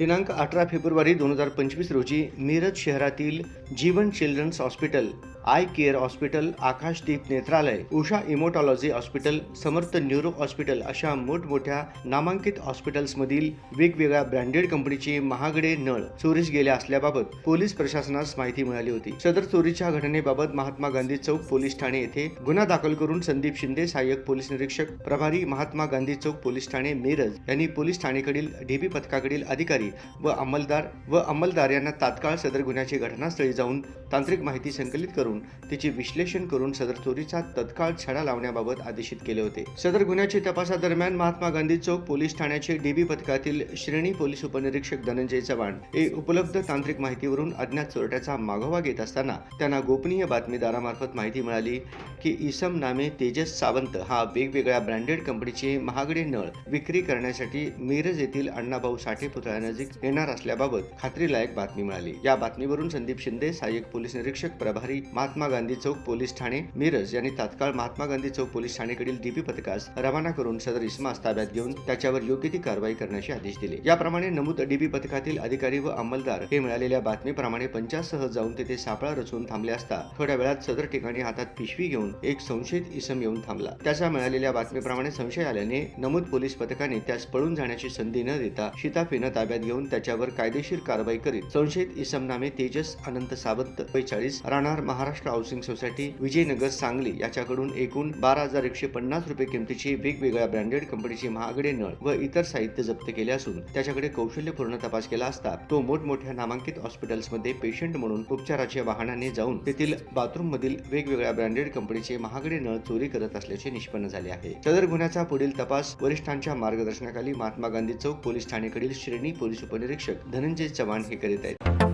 दिनांक अठरा फेब्रुवारी दोन हजार पंचवीस रोजी मिरज शहरातील Jeevan children's hospital eye care hospital Akashdeep Netralaya Usha haematology hospital Samarth neuro hospital अशा मोठमोठ्या नामांकित हॉस्पिटल्समधील वेगवेगळ्या ब्रँडेड कंपनीचे महागडे नळ चोरीस गेल्या असल्याबाबत पोलीस प्रशासनास माहिती मिळाली होती. सदर चोरीच्या घटनेबाबत महात्मा गांधी चौक पोलीस ठाणे येथे गुन्हा दाखल करून संदीप शिंदे सहाय्यक पोलीस निरीक्षक प्रभारी महात्मा गांधी चौक पोलीस ठाणे मिरज यांनी पोलीस ठाणेकडील डीबी पथकाकडील अधिकारी व अंमलदार व अंमलदार यांना तात्काळ सदर गुन्ह्याची घटनास्थळी जाऊन तांत्रिक माहिती संकलित करून करून तिचे विश्लेषण करून सदर चोरीचा तत्काळ छडा लावण्याबाबत आदेशित केले होते. सदर गुन्ह्याच्या तपासादरम्यान महात्मा गांधी चौक पोलीस ठाण्याचे डीबी पथकातील श्रेणी पोलीस उपनिरीक्षक धनंजय चव्हाण हे उपलब्ध तांत्रिक माहितीवरून अज्ञात चोरट्याचा मागोवा घेत असताना त्यांना गोपनीय बातमीदारामार्फत माहिती मिळाली की इसम नामे तेजस सावंत हा वेगवेगळ्या ब्रँडेड कंपनीचे महागडे नळ विक्री करण्यासाठी मिरज येथील अण्णाभाऊ साठे पुतळ्यानजीक येणार असल्याबाबत खात्रीलायक बातमी मिळाली. या बातमीवरून संदीप शिंदे सहाय्यक पोलीस निरीक्षक प्रभारी महात्मा गांधी चौक पोलीस ठाणे मिरज यांनी तात्काळ महात्मा गांधी चौक पोलीस ठाणेकडील डीपी पथकास रवाना करून सदर इसमास ताब्यात घेऊन त्याच्यावर योग्य ती कारवाई करण्याचे आदेश दिले. याप्रमाणे नमूद डीबी पथकातील अधिकारी व अंमलदार हे मिळालेल्या बातमीप्रमाणे पंचासह जाऊन तेथे सापळा रचून थांबले असता थोड्या वेळात सदर ठिकाणी हातात पिशवी घेऊन एक संशयित इसम येऊन थांबला. त्याच्या मिळालेल्या बातमीप्रमाणे संशय आल्याने नमूद पोलीस पथकाने त्यास पळून जाण्याची संधी न देता शिताफीनं ताब्यात घेऊन त्याच्यावर कायदेशीर कारवाई करीत संशयित इसम नामे तेजस अनंत सावंत चाळीस राहणार महाराष्ट्र हाऊसिंग सोसायटी विजयनगर सांगली याच्याकडून एकूण बारा हजार एकशे पन्नास रुपये किमतीची वेगवेगळ्या ब्रँडेड कंपनीचे महागडे नळ व इतर साहित्य जप्त केले असून त्याच्याकडे कौशल्यपूर्ण तपास केला असता तो मोठमोठ्या नामांकित हॉस्पिटल्समध्ये पेशंट म्हणून उपचाराच्या वाहनाने जाऊन तेथील बाथरूममधील वेगवेगळ्या ब्रँडेड कंपनीचे महागडे नळ चोरी करत असल्याचे निष्पन्न झाले आहे. सदर गुन्ह्याचा पुढील तपास वरिष्ठांच्या मार्गदर्शनाखाली महात्मा गांधी चौक पोलीस ठाणेकडील श्रेणी पोलीस उपनिरीक्षक धनंजय चव्हाण हे करीत आहेत.